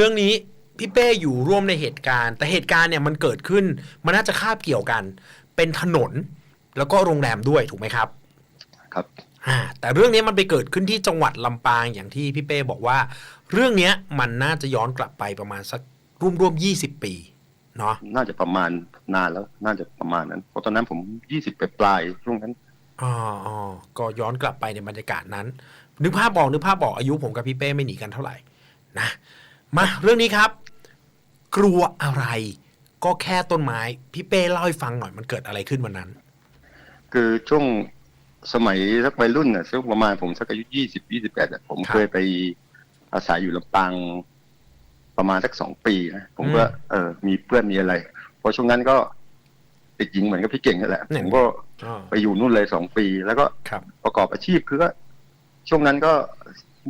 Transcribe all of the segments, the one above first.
รื่องนี้พี่เป้อยู่ร่วมในเหตุการณ์ แต่เหตุการณ์เนี่ยมันเกิดขึ้น มันน่าจะคาบเกี่ยวกัน เป็นถนนแล้วก็โรงแรมด้วยถูกไหมครับ ครับอ่าแต่เรื่องนี้มันไปเกิดขึ้นที่จังหวัดลำปางอย่างที่พี่เป้บอกว่า เรื่องเนี้ยมันน่าจะย้อนกลับไปประมาณสักร่วมร่วมยี่สิบปีเนาะน่าจะประมาณนานแล้วน่าจะประมาณนั้นเพราะตอนนั้นผมยี่สิบปลายๆช่วงนั้นอ๋ออ๋อก็ย้อนกลับไปในบรรยากาศนั้น นึกภาพบอกนึกภาพบอกอายุผมกับพี่เป้ไม่หนีกันเท่าไหร่นะ มาเรื่องนี้ครับ กลัวอะไร ก็แค่ต้นไม้พี่เป้เล่าให้ฟังหน่อยมันเกิดอะไรขึ้นวันนั้น คือช่วงสมัยสักวัยรุ่นน่ะสักประมาณผมสักอายุยี่สิบยี่สิบแปดผมครับเคยไปอาศัยอยู่ลำปางประมาณสักสองปีนะผมก็อืมเออมีเพื่อนมีอะไรเพราะช่วงนั้นก็ติดหญิงเหมือนกับพี่เก่งนั่นแหละเนี่ยผมก็อ๋อไปอยู่นู่นเลยสองปี แล้วก็ครับประกอบอาชีพคือก็ช่วงนั้นก็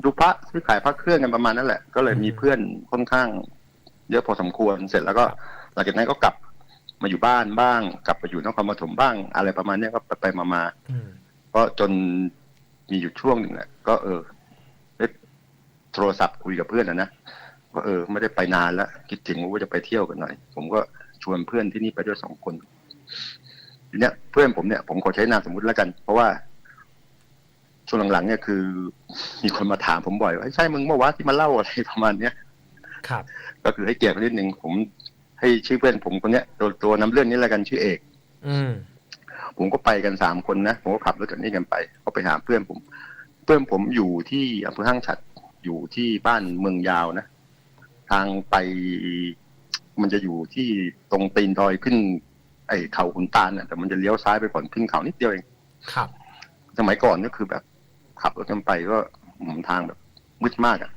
ดูพระซื้อขายพระเครื่องกันประมาณนั้นแหละ ก็เลยมีอืมเพื่อนค่อนข้าง เยอะพอสมควรเสร็จแล้วก็หลังจากนั้นก็กลับมาอยู่บ้านบ้าง กลับไปอยู่นครปฐมบ้าง อะไรประมาณเนี้ยก็ไปไปมามาอืมก็จนมีอยู่ช่วงหนึ่งแหละก็เออได้โทรศัพท์คุยกับเพื่อนนะนะว่าเออ ไม่ได้ไปนานแล้วคิดถึงว่าจะไปเที่ยวกันหน่อย ผมก็ชวนเพื่อนที่นี่ไปด้วยสองคนทีเนี้ยเพื่อนผมเนี่ยผมขอใช้นามสมมุติแล้วกัน เพราะว่า ช่วงหลังๆเนี่ยคือมีคนมาถามผมบ่อยว่าใช่มึงเมื่อวานที่มาเล่าอะไรประมาณเนี้ยครับ ก็คือให้เกียรติเขานิดนึงผมให้ชื่อเพื่อนผมคนเนี้ยตัวตัวน้ำเรื่องนี้แล้วกันชื่อเอก อืมผมก็ไปกันสามคนนะผมก็ขับรถจากนี่กันไปก็ไปหาเพื่อนผม เพื่อนผมอยู่ที่อำเภอห้างฉัดอยู่ที่บ้านเมืองยาวนะทางไปมันจะอยู่ที่ตรงตีนดอยขึ้น ไอ้เขาขุนตาลน่ะแต่มันจะเลี้ยวซ้ายไปก่อนขึ้นเขานิดเดียวเองครับ สมัยก่อนก็คือแบบ ขับรถกันไปก็หืมทางแบบมืดมากอะ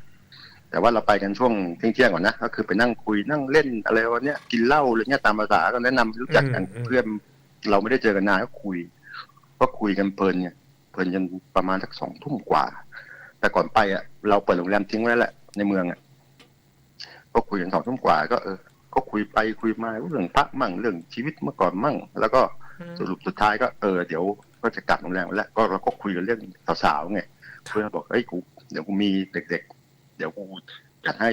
แต่ว่าเราไปกันช่วงเที่ยงๆก่อนนะก็คือไปนั่งคุยนั่งเล่นอะไรวันเนี้ยกินเหล้าอะไรเงี้ยตามภาษาก็แนะนำรู้จักกันอืมอืมเพื่อนเราไม่ได้เจอกันนานก็คุย ก็คุยกันเพลินเนี่ยเพลินจนประมาณสักสองทุ่มกว่า แต่ก่อนไปอะเราเปิดโรงแรมทิ้งไว้แล้วแหละในเมืองอะก็คุยกันสองทุ่มกว่าก็เออก็คุยไปคุยมาเรื่องพระมั่งเรื่องชีวิตเมื่อก่อนมั่ง แล้วก็สรุปสุดท้ายก็เออเดี๋ยว ก็จะกลับโรงแรมแล้วก็เราก็คุยกันเรื่องสาวๆไงเพื่อนบอกเอ้ยกูเดี๋ยวกูมีเด็กๆ เดี๋ยวกูจัดให้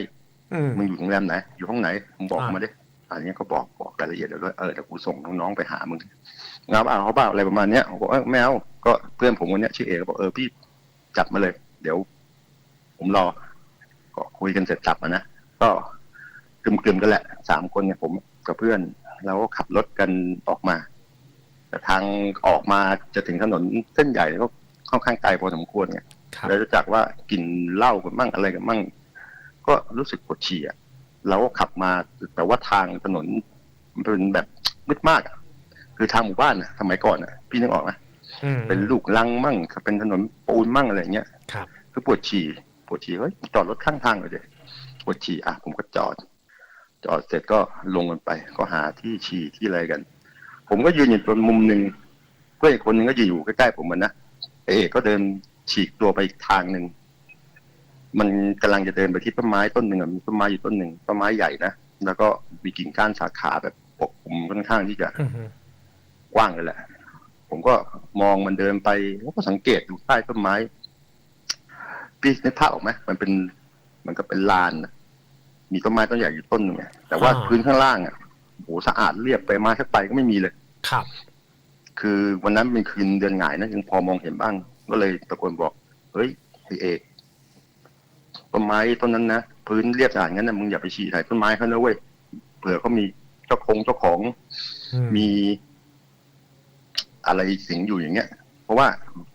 อืมมึงอยู่โรงแรมไหน อยู่ห้องไหนมึงบอกอ่ามมาดิอันนี้ก็บอกบอกรายละเอียดเดี๋ยวด้วยเออเดี๋ยวกูส่งน้องๆไปหามึงงาบ้าเขาบ้าอะไรประมาณเนี้ยผมบอกเออไม่เอาก็เพื่อนผมคนเนี้ยชื่อเอกก็บอกเออพี่จัดมาเลย เดี๋ยว ผมรอ ก็คุยกันเสร็จจับมานะก็กึมๆกันแหละสามคนเนี่ยผมกับเพื่อนเราก็ขับรถกันออกมา แต่ทางออกมาจะถึงถนนเส้นใหญ่ก็ค่อนข้างไกลพอสมควรไงครับแล้วจากว่ากินเหล้ากันมั่งอะไรกันมั่ง ก็รู้สึกปวดฉี่อะเราก็ขับมาแต่ว่าทางถนนมันเป็นแบบมืดมากอะคือทางหมู่บ้านอะสมัยก่อนอะพี่นึกออกนะอืมเป็นลูกลังมั่งเป็นถนนปูนมั่งอะไรอย่างเงี้ยครับคือปวดฉี่ปวดฉี่เฮ้ยจอดรถข้างทางเลยเดยปวดฉี่อะผมก็จอด จอดเสร็จก็ลงกันไป ก็หาที่ฉี่ที่อะไรกัน ผมก็ยืนอยู่ตรงมุมหนึ่งเพื่อนอีกคนหนึ่งก็ยืนอยู่ใกล้ๆผมเหมือนนะเอก็เดินฉีกตัวไปอีกทางหนึ่งมันกำลังจะเดินไปที่ต้นไม้ต้นหนึ่งอะมีต้นไม้อยู่ต้นหนึ่งต้นไม้ใหญ่นะแล้วก็มีกิ่งก้านสาขาแบบปกคลุมค่อนข้างที่จะอืมกว้างเลยแหละ ผมก็มองมันเดินไปแล้วก็สังเกตดูใต้ต้นไม้พี่นึกภาพออกไหมมันเป็น มันก็เป็นลานน่ะมีต้นไม้ต้นใหญ่อยู่ต้นหนึ่งไงแต่ว่าพื้นข้างล่างอะโหสะอาดเรียบไปมาสักไปก็ไม่มีเลย ครับ คือวันนั้นเป็นคืนเดือนหงายนะยังพอมองเห็นบ้าง ก็เลยตะโกนบอก เฮ้ยไอเอกต้นไม้ต้นนั้นนะพื้นเรียบสะอาดงั้นนะมึงอย่าไปฉี่ใส่ต้นไม้เขานะเว้ยเผื่อเขามีเจ้าของเจ้าของอืมีอะไรสิงอยู่อย่างเงี้ย เพราะว่า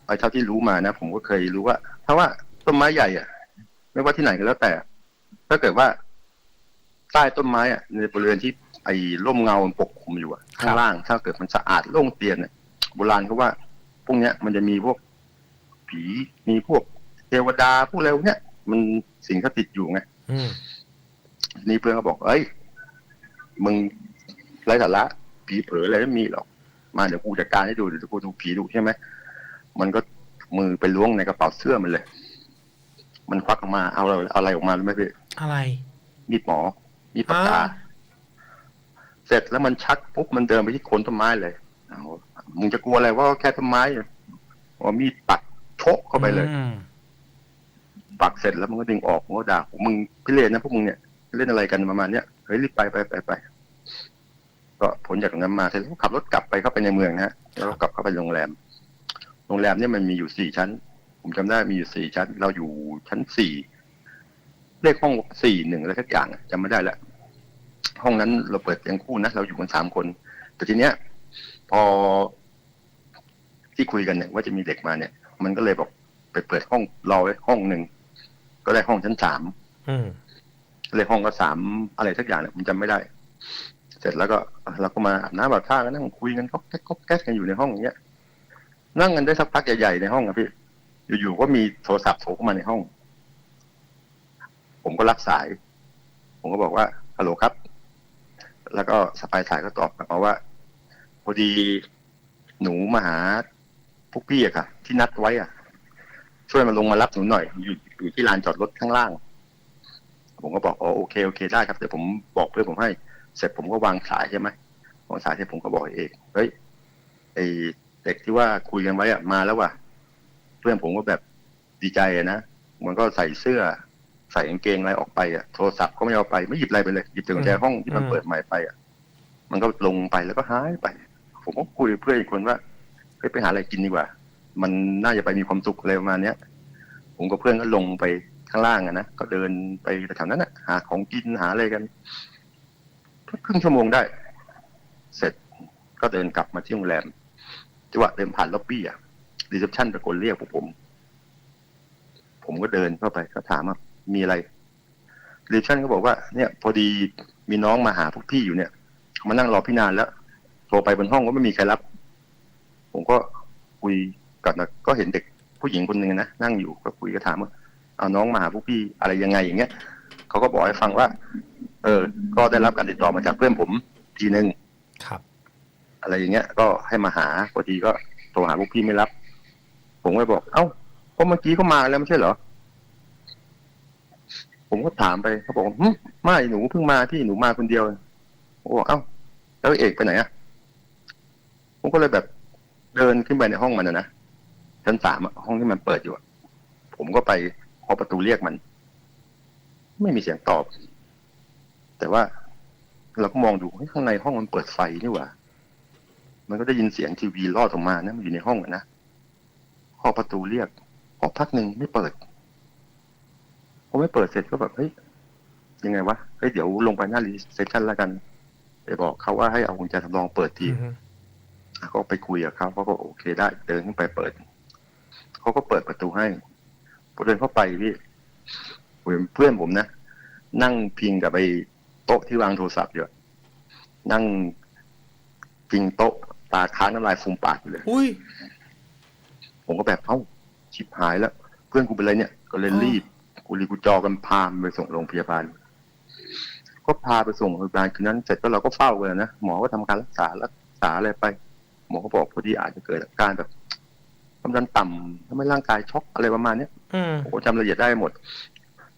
ไอ้เท่าที่รู้มานะผมก็เคยรู้ว่า ถ้าว่าต้นไม้ใหญ่อะไม่ว่าที่ไหนก็แล้วแต่ ถ้าเกิดว่า ใต้ต้นไม้อะในบริเวณที่ไอ้ร่มเงามันปก คลุมอยู่อะข้างล่างถ้าเกิดมันสะอาดโล่งเตียนเนี่ยโบราณเขาว่า พวกเนี้ยมันจะมีพวกผีมีพวกเทวดาพวกอะไรพวกเนี้ยมันสิงสถิตอยู่ไงอืมนี่เพื่อนก็บอก เอ้ย มึงไร้สาระผีเผลออะไรไม่มีหรอก มาเดี๋ยวกูจัดการให้ดูเดี๋ยวกูดูผีดูใช่ไหมมันก็มือไปล้วงในกระเป๋าเสื้อมันเลย มันควักออกมาเอาอะไรเอาอะไรออกมารู้ไหมพี่อะไรมีดหมอมีดปากกาอ่า เสร็จแล้วมันชักปุ๊บมันเดินไปที่โคนต้นไม้เลยเอามึงจะกลัวอะไรว่าแค่ต้นไม้อะว่ามีดปักโชกเข้าไปเลยอืมปักเสร็จแล้วมันก็ดึงออกมันก็ด่าผมมึงพิเรนนะพวกมึงเนี่ยเล่นอะไรกันประมาณเนี้ยเฮ้ยรีบไปไปไปไปก็ผลจากตรงนั้นมาเสร็จแล้วก็ขับรถกลับไปเข้าไปในเมืองนะฮะแล้วก็กลับเข้าไปโรงแรม โรงแรมเนี่ยมันมีอยู่สี่ชั้น ผมจำได้มีอยู่สี่ชั้น เราอยู่ชั้นสี่เลขห้องสี่หนึ่งอะไรสักอย่างอะจำไม่ได้แล้ว ห้องนั้นเราเปิดเตียงคู่นะเราอยู่กันสามคน แต่ทีเนี้ย พอที่คุยกันเนี่ยว่าจะมีเด็กมาเนี่ย มันก็เลยบอกไปเปิดห้องรอไว้ห้องหนึ่งก็ได้ห้องชั้นสามอืมเลขห้องก็สามอะไรสักอย่างเนี่ยผมจำไม่ได้ เสร็จแล้วก็เราก็มาอาบน้ำอาบท่ากันนั่งคุยกันก็แก๊กก็แก๊กกันอยู่ในห้องอย่างเงี้ยนั่งกันได้สักพักใหญ่ๆในห้องอะพี่ อยู่ๆก็มีโทรศัพท์โทรเข้ามาในห้อง ผมก็รับสาย ผมก็บอกว่าฮัลโหลครับ แล้วก็สปายสายก็ตอบกลับมาว่าพอดีหนูมาหาพวกพี่อะค่ะ ที่นัดไว้อะ ช่วยมาลงมารับหนูหน่อยอยู่อยู่ที่ลานจอดรถข้างล่าง ผมก็บอกอ๋อโอเคโอเคได้ครับเดี๋ยวผมบอกเพื่อนผมให้ เสร็จผมก็วางสายใช่ไหมวางสายเสร็จผมก็บอกเอกเฮ้ยไอเด็กที่ว่าคุยกันไว้อะมาแล้วว่ะ เพื่อนผมก็แบบดีใจนะมันก็ใส่เสื้อ ใส่กางเกงอะไรออกไปอะโทรศัพท์ก็ไม่เอาไปไม่หยิบอะไรไปเลยหยิบแต่กุญแจห้องที่มันเปิดใหม่ไปอะมันก็ลงไปแล้วก็หายไป ผมก็คุยกับเพื่อนอีกคนว่าเฮ้ยไปหาอะไรกินดีกว่า มันน่าจะไปมีความสุขอะไรประมาณเนี้ย ผมกับเพื่อนก็ลงไปข้างล่างอะนะก็เดินไปแถวนั้นอะหาของกินหาอะไรกันครึ่งชั่วโมงได้ เสร็จก็เดินกลับมาที่โรงแรมจังหวะเดินผ่านล็อบบี้อะรีเซพชันตะโกนเรียกพวกผม ผมก็เดินเข้าไปก็ถามว่า มีอะไรรีเซพชันก็บอกว่าเนี่ย พอดีมีน้องมาหาพวกพี่อยู่เนี่ยเขามานั่งรอพี่นานแล้วโทรไปบนห้องก็ไม่มีใครรับ ผมก็คุยกับนะก็เห็นเด็กผู้หญิงคนหนึ่งนะนั่งอยู่ก็คุยก็ถามว่าเอาน้องมาหาพวกพี่อะไรยังไงอย่างเงี้ยเขาก็บอกให้ฟังว่า เออ ก็ได้รับการติดต่อมาจากเพื่อนผมทีหนึ่งครับ อะไรอย่างเงี้ย ก็ให้มาหาพอดีก็โทรหาพวกพี่ไม่รับ ผมก็เลยบอก เอ้าก็เมื่อกี้เขามาแล้วไม่ใช่เหรอ ผมก็ถามไปเขาบอกหึไม่หนูเพิ่งมาพี่หนูมาคนเดียวผมบอกเอ้าแล้วเอกไปไหนอะผมก็เลยแบบเดินขึ้นไปในห้องมันนะชั้นสามห้องที่มันเปิดอยู่ผมก็ไปเคาะประตูเรียกมัน ไม่มีเสียงตอบ แต่ว่าเราก็มองดูข้างในห้องมันเปิดไฟนี่หว่า มันก็ได้ยินเสียงทีวีลอดออกมานะมันอยู่ในห้องอะนะเคาะประตูเรียกพอพักหนึ่งไม่เปิด อไม่เปิดเสร็จก็แบบเฮ้ยยังไงวะเฮ้ยเดี๋ยวลงไปหน้ารีเซพชันแล้วกันไปบอกเขาว่าให้เอากุญแจสำรองเปิดทีอืมก็ไปคุยกับเขาเขาก็โอเคได้เดินขึ้นไปเปิดเขาก็เปิดประตูให้พอเดินเข้าไปพี่ผมเห็นเพื่อนผมนะนั่งพิงกับไอ้โต๊ะที่วางโทรศัพท์อยู่อะนั่งพิงโต๊ะตาค้างน้ำลายฟูมปากอยู่เลยอุ้ยผมก็แบบเอ้าชิบหายแล้ว เพื่อนกูเป็นไรเนี่ย ก็เลยอ๋อรีบ กูรีกูจอกันพามนไปส่งโรงพยาบาล ก็พาไปส่งโรงพยาบาลคืนนั้นเสร็จก็เราก็เฝ้ากันนะหมอก็ทำการรักษารักษาอะไรไปหมอก็บอกพอดีอาจจะเกิดอาการแบบความดันต่ำทำให้ร่างกายช็อกอะไรประมาณเนี้ยอืมผมก็จำรายละเอียดได้หมด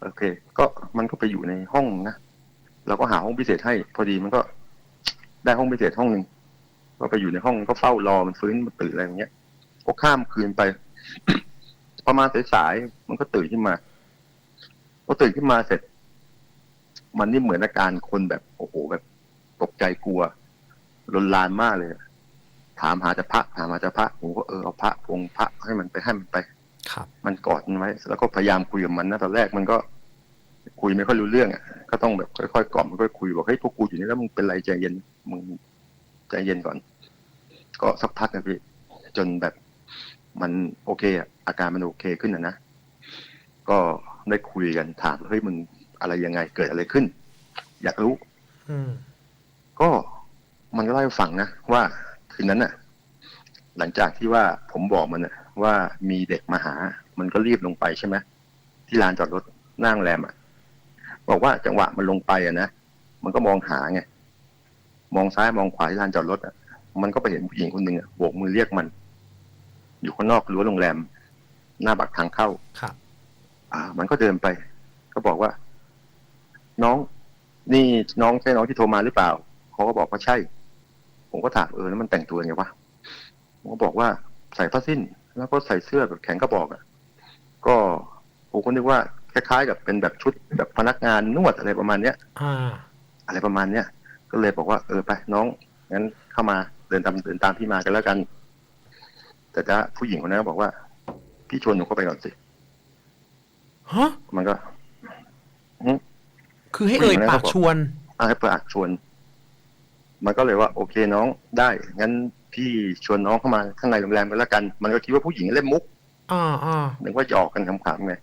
โอเค ก็มันก็ไปอยู่ในห้องนะเราก็หาห้องพิเศษให้ พอดีมันก็ได้ห้องพิเศษห้องหนึ่งก็ไปอยู่ในห้องก็เฝ้ารอมันฟื้นมันตื่นอะไรอย่างเงี้ยก็ข้ามคืนไป ประมาณสายๆมันก็ตื่นขึ้นมา พอตื่นขึ้นมาเสร็จ มันนี่เหมือนอาการคนแบบโอ้โหแบบ ตกใจกลัวลนลานมากเลย ถามหาจะพระ ถามหาจะพระผมก็เออเอาพระองค์พระให้มันไปให้มันไปครับมันกอดมันไว้ แล้วก็พยายามคุยกับมันนะตอนแรกมันก็ คุยไม่ค่อยรู้เรื่องอะก็ต้องแบบค่อยๆกล่อมค่อยๆคุยบอกเฮ้ยพวกกูอยู่นี่แล้วมึงเป็นไรใจเย็นมึงใจเย็นก่อน ก็สักพักนะพี่จนแบบมันโอเคอะอาการมันโอเคขึ้นอะนะก็ ได้คุยกันถามเฮ้ยมึงอะไรยังไง เกิดอะไรขึ้น อยากรู้อืมก็มันก็เล่าให้ฟังนะว่าคืนนั้นน่ะ หลังจากที่ว่าผมบอกมันน่ะ ว่ามีเด็กมาหา มันก็รีบลงไปใช่ไหมที่ลานจอดรถหนั่งแรมอะ บอกว่าจังหวะมันลงไปอะนะมันก็มองหาไงมองซ้ายมองขวาที่ลานจอดรถอะมันก็ไปเห็นผู้หญิงคนหนึ่งอะโบกมือเรียกมัน อยู่ข้างนอกรั้วโรงแรม หน้าบักทางเข้าครับ อ่า มันก็เดินไป ก็บอกว่า น้อง นี่น้องใช่น้องที่โทรมาหรือเปล่าเขาก็บอกว่าใช่ ผมก็ถามเออแล้วมันแต่งตัวไงวะผมก็บอกว่าใส่ผ้าสิ้น แล้วก็ใส่เสื้อแบบแขนกระบอกอะ ก็ผมก็นึกว่าแขล้ายๆกับเป็นแบบชุดแบบพนักงานนวดอะไรประมาณเนี้ยอ่า อะไรประมาณเนี้ยก็เลยบอกว่าเออไปน้องงั้นเข้ามาเดินตามเดินตามพี่มากันแล้วกัน แต่จะผู้หญิงคนนั้นก็บอกว่า พี่ชวนหนูเข้าไปก่อนสิ ฮะมันก็คือให้เอ่ยปากชวนอาให้เปิดอักชวน มันก็เลยว่า โอเคน้องได้งั้นพี่ชวนน้องเข้ามาข้างในโรงแรมกันแล้วกัน มันก็คิดว่าผู้หญิงเล่นมุกอ่าอ่านึกว่าหยอกกันขำๆไง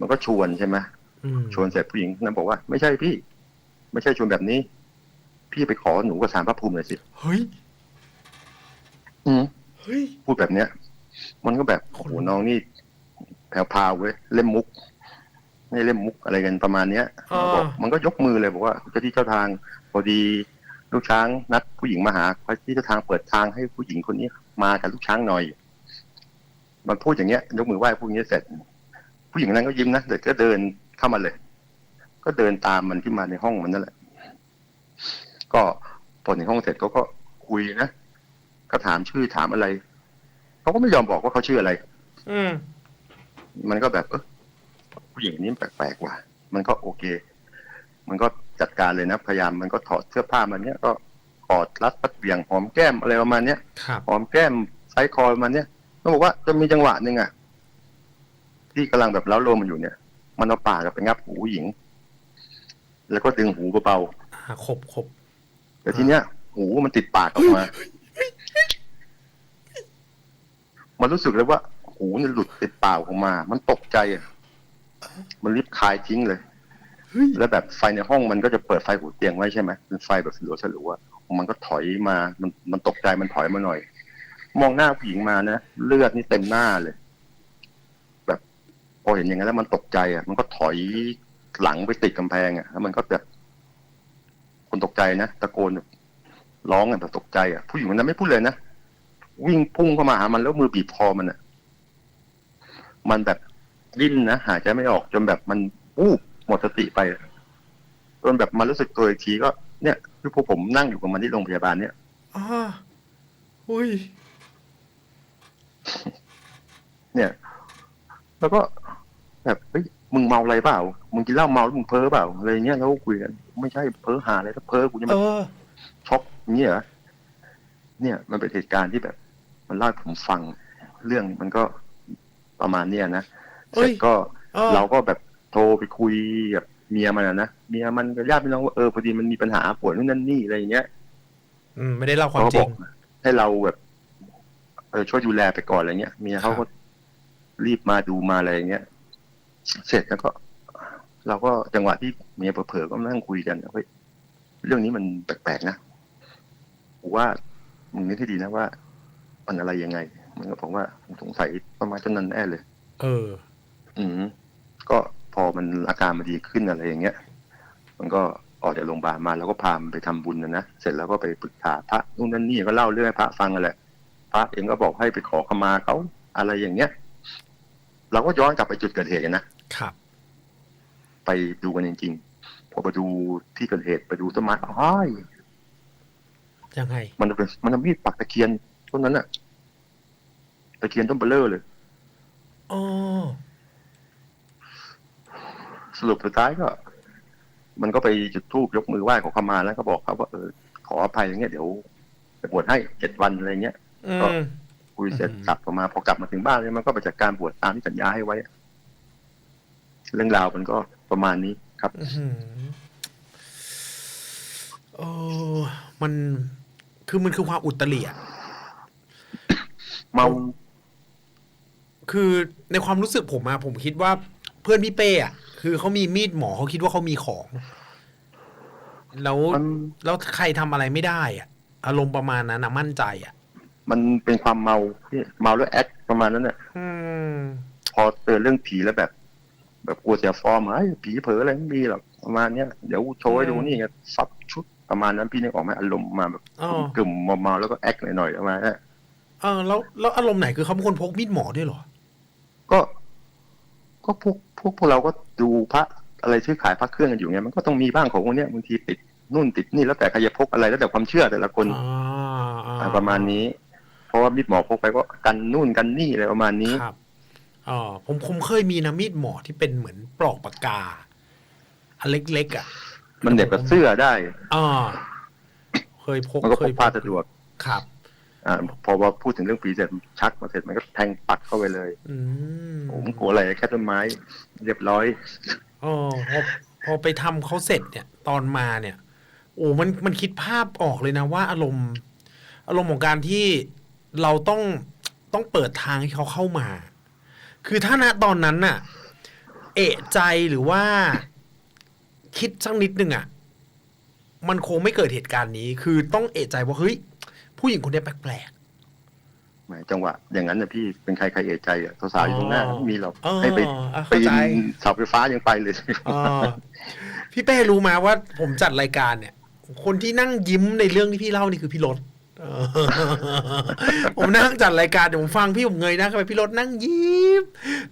มันก็ชวนใช่ไหมอืมชวนเสร็จผู้หญิงนั้นบอกว่าไม่ใช่พี่ ไม่ใช่ชวนแบบนี้ พี่ไปขอหนูกับสารพระภูมิหน่อยสิเฮ้ยอืมเฮ้ยพูดแบบเนี้ย มันก็แบบโอ้โหน้องนี่แผ่วพราวเว้ยเล่นมุก ไม่เล่นมุกอะไรกันประมาณเนี้ยอ่าบอกมันก็ยกมือเลยบอกว่าเจ้าที่เจ้าทางพอดีลูกช้างนัดผู้หญิงมาหาเจ้าที่เจ้าทางเปิดทางให้ผู้หญิงคนนี้มากับลูกช้างหน่อย มันพูดอย่างเงี้ย ยกมือไหว้พูดอย่างเงี้ยเสร็จ ผู้หญิงคนนั้นก็ยิ้มนะเด็กก็เดินเข้ามาเลย ก็เดินตามมันที่มาในห้องมันนั่นแหละ ก็พอถึงห้องเสร็จเขาก็คุยนะก็ถามชื่อถามอะไรเขาก็ไม่ยอมบอกว่าเขาชื่ออะไร อืม มันก็แบบเออ ผู้หญิงคนนี้แปลกๆว่ะ มันก็โอเค มันก็จัดการเลยนะพยายามมันก็ถอดเสื้อผ้ามันเนี้ยก็กอดรัดปัดเบี่ยงหอมแก้มอะไรประมาณเนี้ยครับหอมแก้มไซส์คอประมาณเนี้ยต้องบอกว่าจะมีจังหวะหนึ่งอะที่กำลังแบบเล้าโลมมันอยู่เนี่ย มันเอาปากอะไปงับหูผู้หญิง แล้วก็ดึงหูเบาอ่าขบขบๆแต่ทีเนี้ย หูมันติดปากออกมา มันรู้สึกเลยว่า หูเนี่ยหลุดติดปากออกมา มันตกใจอะ มันรีบคายทิ้งเลยเฮ้ยแล้วแบบไฟในห้องมันก็จะเปิดไฟหัวเตียงไว้ใช่ไหมเป็นไฟแบบสลัวสลัวๆมันก็ถอยมา มันมันตกใจมันถอยมาหน่อย มองหน้าผู้หญิงมานะเลือดนี่เต็มหน้าเลย แบบพอเห็นอย่างนั้นแล้วมันตกใจอะ มันก็ถอยหลังไปติดกำแพงอะแล้วมันก็แบบคนตกใจนะตะโกนแบบร้องแบบตกใจอะผู้หญิงคนนั้นไม่พูดเลยนะวิ่งพุ่งเข้ามาหามันแล้วมือบีบคอมันอะ มันแบบ ดิ้นนะหายใจไม่ออกจนแบบมันอู้หมดสติไปอะจนแบบมารู้สึกตัวอีกทีก็เนี่ยคือพวกผมนั่งอยู่กับมันที่โรงพยาบาลเนี่ยอ่าอุ้ย เนี่ย แล้วก็แบบเฮ้ยมึงเมาอะไรเปล่า มึงกินเหล้าเมาแล้วมึงเพ้อเปล่าอะไรเงี้ยแล้วก็คุยกันไม่ใช่เพ้อหาอะไรถ้าเพ้อกูจะเอมาอช็อกอย่างเงี้ยเหรอเนี่ย มันเป็นเหตุการณ์ที่แบบ มันเล่าให้ผมฟัง เรื่องมันก็ประมาณเนี้ยนะ เอ้เสร็ยจก็เออเราก็แบบโทรไปคุยกับเมียมันอะนะเมียมันกับญาติพี่น้องว่าเออพอดีมันมีปัญหาปวดนู่นนั่นนี่อะไรอย่างเงี้ย อืมไม่ได้เล่าความเขาก็จริบองกให้เราแบบ เออช่วยดูแลไปก่อนอะไรเงี้ยเมียเขาก็รีบมาดูมาอะไรอย่างเงี้ยเสร็จแล้วก็ เราก็จังหวะที่เมียเผลอๆก็นั่งคุยกันเฮ้ยเรื่องนี้มันแปลกๆนะผมว่ามึงนึกให้ดีนะว่ามันอะไรยังไง มันก็ผมว่าผมสงสัยประมาณจนนั้นแน่เลย เออ อืมก็พอมันอาการมันดีขึ้นอะไรอย่างเงี้ย มันก็ออกจากโรงพยาบาลมาแล้วก็พามันไปทำบุญนะนะเสร็จแล้วก็ไปปรึกษาพระนู่นนั่นนี่ก็เล่าเรื่องให้พระฟังกันแหละพระเองก็บอกให้ไปขอขมาเขาอะไรอย่างเงี้ย เราก็ย้อนกลับไปจุดเกิดเหตุกันนะครับ ไปดูกันจริงๆพอไปดูที่เกิดเหตุไปดูต้นไม้อ้ายยังไง มันเป็นมันมีดปักตะเคียนต้นนั้นน่ะตะเคียนต้นเบลเลอร์เลยอ๋อ สรุปสุดท้ายก็ มันก็ไปจุดธูปยกมือไหว้ขอขมาแล้วก็บอกเขาว่าเออขออภัยอย่างเงี้ยเดี๋ยวจะบวชให้เจ็ดวันอะไรเงี้ยอืก็มคุยเสร็จอืมกลับออกมาพอกลับมาถึงบ้านเนี่ยมันก็ไปจัดการบวชตามที่สัญญาให้ไว้ เรื่องราวมันก็ประมาณนี้ครับอื้อหือโอ้มันคือมันคือความอุตริอะเมา คือในความรู้สึกผมอะผมคิดว่าเพื่อนพี่เป้อะ คือเขามีมีดหมอเขาคิดว่าเขามีของ แล้วมัน แล้วใครทำอะไรไม่ได้อะอารมณ์ประมาณนั้นนะมั่นใจอะมันเป็นความเมาที่เมาแล้วแอคประมาณนั้นน่ะ อืม พอเตือนเรื่องผีแล้วแบบ แบบกลัวเสียฟอร์มไอ้ยผีเผลออะไรไม่มีหรอกประมาณเนี้ยเดี๋ยวโชว์ให้ดูนี่ไงซับชุดประมาณนั้นพี่นึกออกไหมอารมณ์มาแบบอ๋อกึ่มเมาๆแล้วก็แอคหน่อยๆประมาณนั้น เออแล้วแล้วอารมณ์ไหนคือเขาเป็นคนพกมีดหมอด้วยเหรอ ก็ ก็พวกพวกพวกเราก็ดูพระอะไรซื้อขายพระเครื่องกันอยู่ไงมันก็ต้องมีบ้างของพวกเนี้ยบางทีติดนู่นติดนี่แล้วแต่ใครจะพกอะไรแล้วแต่ความเชื่อแต่ละคนอ่าอ่าอ่าประมาณนี้ เพราะว่ามีดหมอพกไปก็กันนู่นกันนี่อะไรประมาณนี้ครับอ๋อผมผมเคยมีนะมีดหมอที่เป็นเหมือนปลอกปากกาอันเล็กๆอะ มันเหน็บกับเสื้อได้อ่าเคยพกมันก็เคพยกพาสะดวกครับ อ่าพอว่าพูดถึงเรื่องผีเสร็จชักมาเสร็จมันก็แทงปักเข้าไปเลยอืมผมกลัวอะไรแค่ต้นไม้ เรียบร้อยอ๋อพอพอไปทำเขาเสร็จเนี่ย ตอนมาเนี่ย โอ้มันมันคิดภาพออกเลยนะว่าอารมณ์ อารมณ์ของการที่เราต้องต้องเปิดทางให้เขาเข้ามา คือถ้าณตอนนั้นน่ะ เอะใจหรือว่า คิดสักนิดนึงอะ มันคงไม่เกิดเหตุการณ์นี้ คือต้องเอะใจว่าเฮ้ย ผู้หญิงคนนี้แปลกแหมจังหวะอย่างนั้นนะพี่เป็นใครใครเอะใจอะสาวๆอยู่ตรงหน้าอ๋อไม่มีหรอกๆเออให้ไปอะปีเข้าใจนเสาไฟฟ้ายังไปเลยเออพี่เป้รู้มาว่าผมจัดรายการเนี่ย คนที่นั่งยิ้มในเรื่องที่พี่เล่านี่คือพี่รถเออผมนั่งจัดรายการเดี๋ยวผมฟังพี่ผมเงยหน้าเข้าไปพี่รถนั่งยิ้ม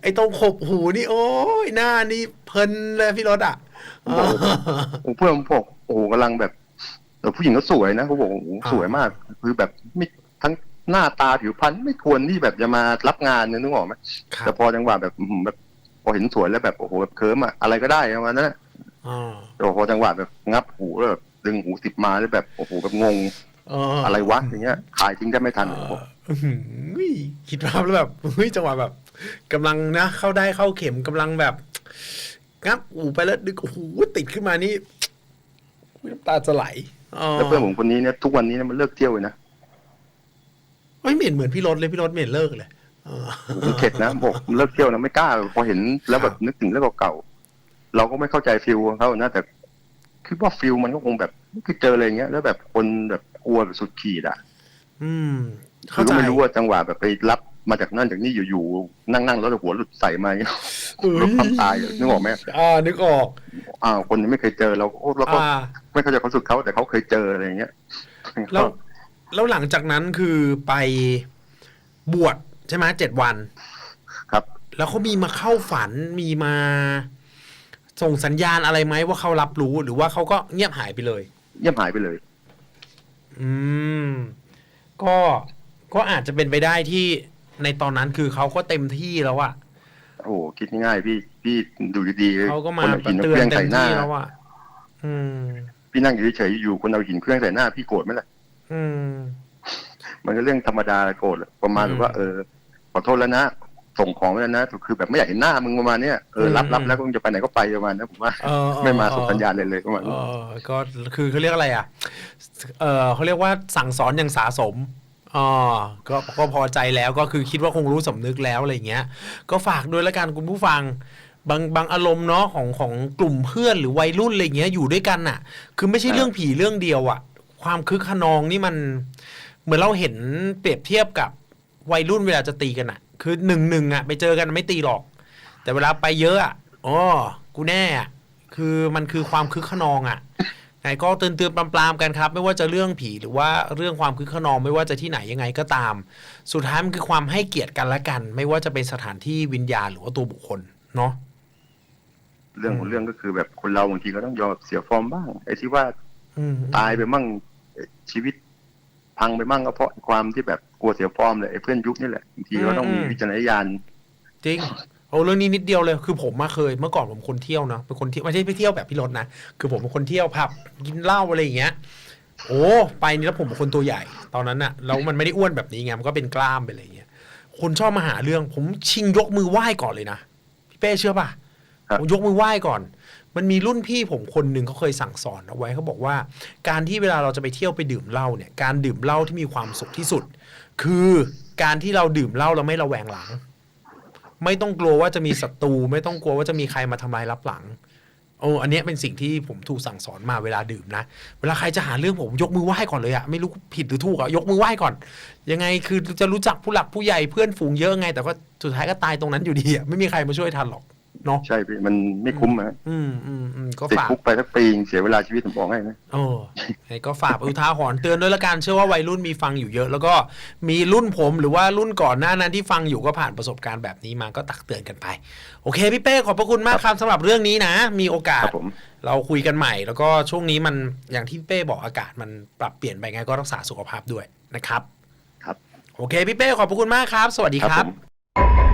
ไอ้ตรงขบหูนี่โอ้ยหน้านี่เพลินเลยพี่รถอะเออผมเพื่อนผมบอกโอ้โหกำลังแบบ แต่ผู้หญิงก็สวยนะเขาบอกโอ้โหอ่าสวยมาก คือแบบไม่ทั้งหน้าตาผิวพรรณไม่ควรที่แบบจะมารับงานเนี่ยนึกออกไหมครัแต่บพอจังหวะแบบอื้อหือแบบพอเห็นสวยแล้วแบบโอ้โหแบบเคิร์มอะอะไรก็ได้ประมาณนั้นอะอ่าแต่พอจังหวะแบบงับหูแล้วแบบดึงหูติดมาแล้วแบบโอ้โหแบบงงเอออะไรวะอย่างเงี้ยขายทิ้งได้ไม่ทันเอผมออื้อหือคิดภาพแล้วแบบเฮ้ยจังหวะแบบกำลังนะเข้าได้เข้าเข็มกำลังแบบงับอูไปแล้วดึกโอ้โหติดขึ้นมานี่น้ำตาจะไหล แล้วเพื่อนผมคนนี้เนี่ยทุกวันนี้เนี่ยมันเลิกเที่ยวเลยนะไม่เหม็นเหมือนพี่รถเลยพี่รถเหม็นเลิกเลยเออผมเข็ดนะบอกเลิกเที่ยวนะไม่กล้าพอเห็นแล้วแบบนึกถึงเรื่องเก่าๆเราก็ไม่เข้าใจฟิลของเขานะแต่คือว่าฟิลมันก็คงแบบคือเจออะไรอย่างเงี้ย แล้วแบบคนแบบกลัวแบบสุดขีดอะ อืมคืเข้าอใจก็ไม่รู้ว่าจังหวะแบบไปรับ มาจากนั่นจากนี่อยู่ๆนั่งๆแล้วหัวหลุดใส่มาอย่างเงี้ยเอ้ยรถความตายอะนึกออกไหมอ่านึกออกอ้าวคนยังไม่เคยเจอเราก็เราก็อ่าไม่เข้าใจความรู้สึกเขาแต่เขาเคยเจออะไรอย่างเงี้ยแล้วแล้วหลังจากนั้นคือไปบวชใช่ไหมเจ็ดวัน ครับ แล้วเขามีมาเข้าฝันมีมาส่งสัญญาณอะไรไหมว่าเขารับรู้หรือว่าเขาก็เงียบหายไปเลย เงียบหายไปเลย อืม ก็ก็อาจจะเป็นไปได้ที่ ในตอนนั้นคือเขาก็เต็มที่แล้วอะโอ้โหคิดง่ายๆพี่พี่ดูดีๆเขาก็มาคนเอาหินเตือนเครื่องเต็ใส่มหน้าที่แล้วอะอืม พี่นั่งอยู่เฉยๆอยู่คนเอาหินเครื่องใส่หน้า พี่โกรธไหมล่ะอืม มันก็เรื่องธรรมดาโกรธแหละประมาณอืมแบบว่า เออขอโทษแล้วนะส่งของไปแล้วนะคือแบบไม่อยากเห็นหน้ามึงประมาณเนี้ยเออรับอืมรับแล้วก็มึงจะไปไหนก็ไปประมาณนั้นผมว่าเออเออไม่มาส่งเออสัญญาณเลยเลยประมาณเอนั้นอก็คือเขาเรียกอะไรอะ เออเขาเรียกว่าสั่งสอนอย่างสาสม อ๋อก็ก็พอใจแล้วก็คือคิดว่าคงรู้สำนึกแล้วอะไรอย่างเงี้ย ก็ฝากด้วยละกันคุณผู้ฟังบางบางอารมณ์เนาะของของกลุ่มเพื่อนหรือวัยรุ่นอะไรเงี้ยอยู่ด้วยกันน่ะคือไม่ใช่เรื่องผีเรื่องเดียวอะความคึกขนองนี่มัน เหมือนเราเห็นเปรียบเทียบกับวัยรุ่นเวลาจะตีกันอะคือหนึ่งหนึ่งอะไปเจอกันไม่ตีหรอก แต่เวลาไปเยอะอะอ๋อกูแน่อะคือมันคือความคึกขนองอะ ไงก็เตือนเตือนๆปรามๆกันครับ ไม่ว่าจะเรื่องผีหรือว่าเรื่องความคึกขนองไม่ว่าจะที่ไหนยังไงก็ตาม สุดท้ายมันคือความให้เกียรติกันและกัน ไม่ว่าจะเป็นสถานที่วิญญาณหรือว่าตัวบุคคลเนาะเรื่องของเรื่องก็คือแบบคนเราบางทีก็ต้องยอมเสียฟอร์มบ้างไอ้ที่ว่าอืมตายไปมั่งเอ่อชีวิตพังไปมั่งก็เพราะความที่แบบกลัวเสียฟอร์มเลยไอ้เพื่อนยุคนี่แหละบางทีก็ต้องมีวิจารณญาณจริง โอ้เรื่องนี้นิดเดียวเลยคือผมมาเคย เมื่อก่อนผมคนเที่ยวเนาะเป็นคนเที่ยวไม่ใช่ไปเที่ยวแบบพี่รถนะคือผมเป็นคนเที่ยวผับกินเหล้าอะไรอย่างเงี้ยโอ้ไปนี่แล้วผมเป็นคนตัวใหญ่ ตอนนั้นอะแล้วมันไม่ได้อ้วนแบบนี้ไงมันก็เป็นกล้ามไปอะไรอย่างเงี้ยคนชอบมาหาเรื่อง ผมชิงยกมือไหว้ก่อนเลยนะพี่เป้เชื่อป่ะครับผมยกมือไหว้ก่อน มันมีรุ่นพี่ผมคนหนึ่งเขาเคยสั่งสอนเอาไว้เขาบอกว่า การที่เวลาเราจะไปเที่ยวไปดื่มเหล้าเนี่ย การดื่มเหล้าที่มีความสุขที่สุด คือการที่เราดื่มเหล้าเราไม่ระแวงหลัง ไม่ต้องกลัวว่าจะมีศัตรูไม่ต้องกลัวว่าจะมีใครมาทำลายรับหลังโอ้อันนี้เป็นสิ่งที่ผมถูกสั่งสอนมาเวลาดื่มนะ เวลาใครจะหาเรื่องผมยกมือไหว้ก่อนเลยอะไม่รู้ผิดหรือถูกอะยกมือไหว้ก่อน ยังไงคือจะรู้จักผู้หลักผู้ใหญ่เพื่อนฝูงเยอะไง แต่ก็สุดท้ายก็ตายตรงนั้นอยู่ดีอะไม่มีใครมาช่วยทันหรอก เนาะใช่พี่มันไม่คุ้มนะอืมอืมอืมก็ติดฝากคุกไปสักปีเสียเวลาชีวิตผมบอกให้นะโอ้ไงก็ฝากอุทาหรณ์เตือนด้วยละกันเชื่อว่าวัยรุ่นมีฟังอยู่เยอะ แล้วก็มีรุ่นผมหรือว่ารุ่นก่อนหน้านั้นที่ฟังอยู่ก็ผ่านประสบการณ์แบบนี้มาก็ตักเตือนกันไป โอเคพี่เป้ขอบพระคุณมากครับสำหรับเรื่องนี้นะ มีโอกาคสรับผมเราคุยกันใหม่ แล้วก็ช่วงนี้มันอย่างที่พี่เป้บอกอากาศมันปรับเปลี่ยนไปไงก็รักษาสุขภาพด้วยนะครับ ครับ โอเคพี่เป้ขอบพระคุณมากครับ สวัสดีครับครัผบม